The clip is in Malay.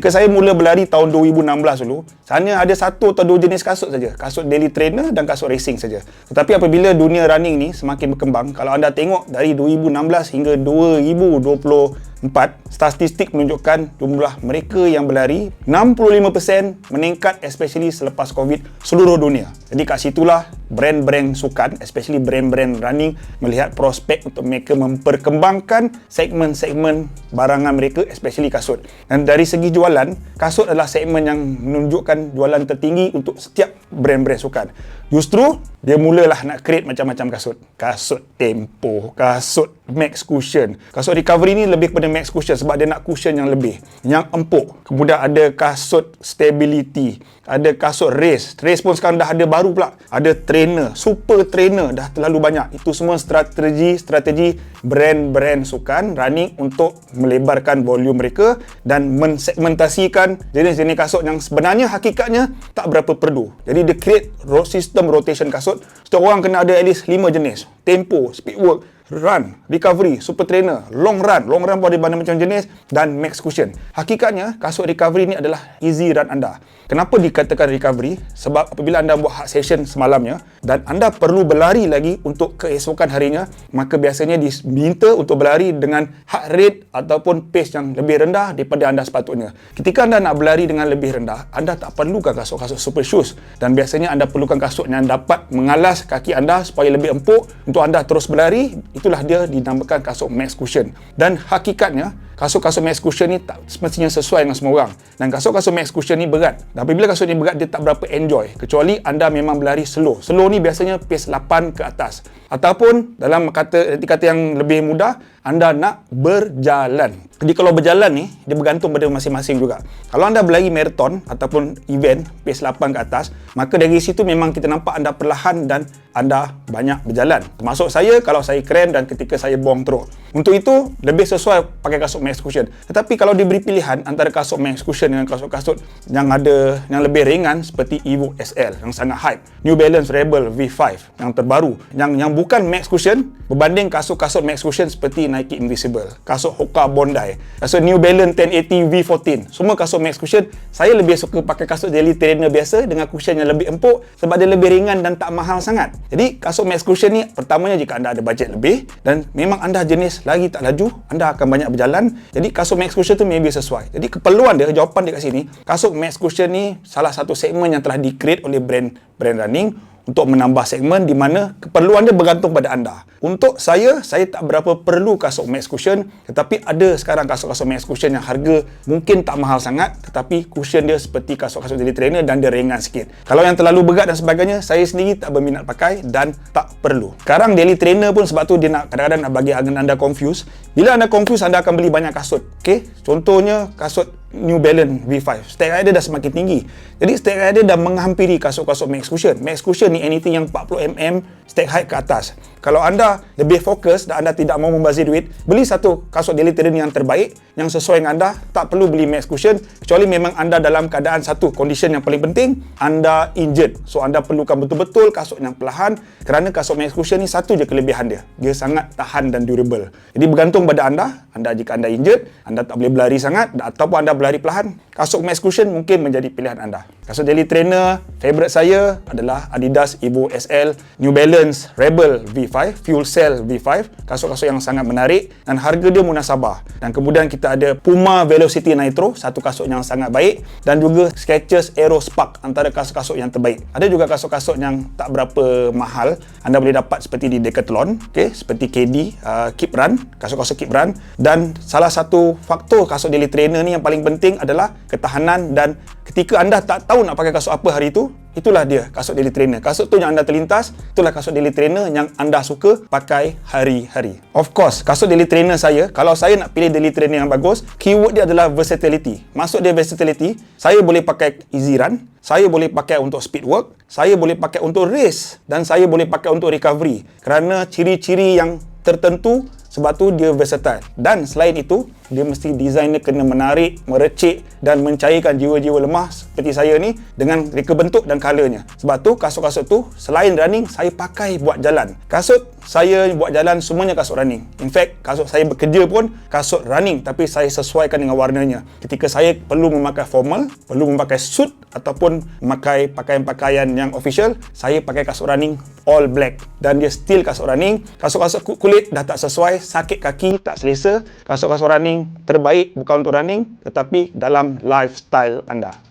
Ketika saya mula berlari tahun 2016 dulu, sana ada satu atau dua jenis kasut saja. Kasut daily trainer dan kasut racing saja. Tetapi apabila dunia running ni semakin berkembang, kalau anda tengok dari 2016 hingga 2020 Empat, statistik menunjukkan jumlah mereka yang berlari 65% meningkat especially selepas COVID seluruh dunia. Jadi kat situlah brand-brand sukan, especially brand-brand running melihat prospek untuk mereka memperkembangkan segmen-segmen barangan mereka, especially kasut. Dan dari segi jualan, kasut adalah segmen yang menunjukkan jualan tertinggi untuk setiap brand-brand sukan. Justru dia mulalah nak create macam-macam kasut. Kasut tempo, kasut max cushion. Kasut recovery ni lebih kepada max cushion sebab dia nak cushion yang lebih. Yang empuk. Kemudian ada kasut stability. Ada kasut race. Race pun sekarang dah ada baru pula. Ada trainer, super trainer dah terlalu banyak. Itu semua strategi-strategi brand-brand sukan running untuk melebarkan volume mereka dan mensegmentasikan jenis-jenis kasut yang sebenarnya hakikatnya tak berapa perlu. Jadi dia create sistem rotation kasut. Setiap orang kena ada at least 5 jenis. Tempo, speed work, run, recovery, super trainer, long run, long run pun ada macam jenis dan max cushion. Hakikatnya kasut recovery ni adalah easy run anda. Kenapa dikatakan recovery? Sebab apabila anda buat hard session semalamnya dan anda perlu berlari lagi untuk keesokan harinya, maka biasanya diminta untuk berlari dengan heart rate ataupun pace yang lebih rendah daripada anda sepatutnya. Ketika anda nak berlari dengan lebih rendah, anda tak perlukan kasut-kasut super shoes dan biasanya anda perlukan kasut yang dapat mengalas kaki anda supaya lebih empuk untuk anda terus berlari. Itulah dia dinamakan kasut max cushion. Dan hakikatnya, kasut-kasut max cushion ni tak semestinya sesuai dengan semua orang. Dan kasut-kasut max cushion ni berat. Dan apabila kasut ni berat, dia tak berapa enjoy. Kecuali anda memang berlari slow. Slow ni biasanya pace 8 ke atas. Ataupun dalam kata kata yang lebih mudah, anda nak berjalan. Jadi kalau berjalan ni, dia bergantung pada masing-masing juga. Kalau anda berlari marathon ataupun event pace 8 ke atas, maka dari situ memang kita nampak anda perlahan dan anda banyak berjalan. Termasuk saya kalau saya keren dan ketika saya buang teruk. Untuk itu, lebih sesuai pakai kasut max cushion. Tetapi kalau diberi pilihan antara kasut max cushion dengan kasut-kasut yang ada yang lebih ringan seperti Evo SL yang sangat hype, New Balance Rebel V5 yang terbaru, yang yang bukan max cushion berbanding kasut-kasut max cushion seperti Nike Invisible, kasut Hoka Bondi, kasut New Balance 1080 V14. Semua kasut max cushion, saya lebih suka pakai kasut daily trainer biasa dengan cushion yang lebih empuk sebab dia lebih ringan dan tak mahal sangat. Jadi kasut max cushion ni pertamanya jika anda ada bajet lebih dan memang anda jenis lagi tak laju, anda akan banyak berjalan. Jadi kasut max cushion tu maybe sesuai. Jadi keperluan dia, jawapan dia kat sini, kasut max cushion ni salah satu segmen yang telah di-create oleh brand brand running untuk menambah segmen di mana keperluan dia bergantung pada anda. Untuk saya, saya tak berapa perlu kasut max cushion tetapi ada sekarang kasut-kasut max cushion yang harga mungkin tak mahal sangat tetapi cushion dia seperti kasut-kasut daily trainer dan dia ringan sikit. Kalau yang terlalu berat dan sebagainya, saya sendiri tak berminat pakai dan tak perlu. Sekarang daily trainer pun sebab tu dia nak kadang-kadang nak bagi anda confuse. Bila anda confuse, anda akan beli banyak kasut. Okay? Contohnya kasut New Balance V5. Stack height dia dah semakin tinggi. Jadi height dia dah menghampiri kasut-kasut Max Cushion. Max Cushion ni anything yang 40mm stack height ke atas. Kalau anda lebih fokus dan anda tidak mau membazir duit, beli satu kasut daily trainer yang terbaik, yang sesuai dengan anda, tak perlu beli Max Cushion, kecuali memang anda dalam keadaan satu, condition yang paling penting, anda injured. So, anda perlukan betul-betul kasut yang perlahan, kerana kasut Max Cushion ni satu je kelebihan dia. Dia sangat tahan dan durable. Jadi, bergantung pada anda, anda jika anda injured, anda tak boleh berlari sangat, ataupun anda berlari perlahan, kasut Max Cushion mungkin menjadi pilihan anda. Kasut daily trainer, favorite saya adalah Adidas Evo SL, New Balance Rebel V5, Fuel Cell V5, kasut-kasut yang sangat menarik dan harga dia munasabah. Dan kemudian kita ada Puma Velocity Nitro, satu kasut yang sangat baik dan juga Skechers Aero Spark antara kasut-kasut yang terbaik. Ada juga kasut-kasut yang tak berapa mahal, anda boleh dapat seperti di Decathlon, okay? seperti KD, uh, Keep Run, kasut-kasut Keep Run dan salah satu faktor kasut daily trainer ni yang paling penting adalah ketahanan dan ketika anda tak tahu nak pakai kasut apa hari itu, itulah dia kasut daily trainer. Kasut tu yang anda terlintas, itulah kasut daily trainer yang anda suka pakai hari-hari. Of course, kasut daily trainer saya, kalau saya nak pilih daily trainer yang bagus, keyword dia adalah versatility. Maksud dia versatility, saya boleh pakai easy run, saya boleh pakai untuk speed work, saya boleh pakai untuk race dan saya boleh pakai untuk recovery. Kerana ciri-ciri yang tertentu Sebab tu dia versatile. Dan selain itu, dia mesti design dia kena menarik, merecik dan mencairkan jiwa-jiwa lemah seperti saya ni dengan reka bentuk dan colornya. Sebab tu kasut-kasut tu selain running saya pakai buat jalan. Kasut saya buat jalan semuanya kasut running. In fact, kasut saya bekerja pun kasut running tapi saya sesuaikan dengan warnanya. Ketika saya perlu memakai formal, perlu memakai suit ataupun memakai pakaian-pakaian yang official, saya pakai kasut running all black dan dia still kasut running. Kasut-kasut kulit dah tak sesuai, sakit kaki, tak selesa. Kasut-kasut running terbaik bukan untuk running tetapi dalam lifestyle anda.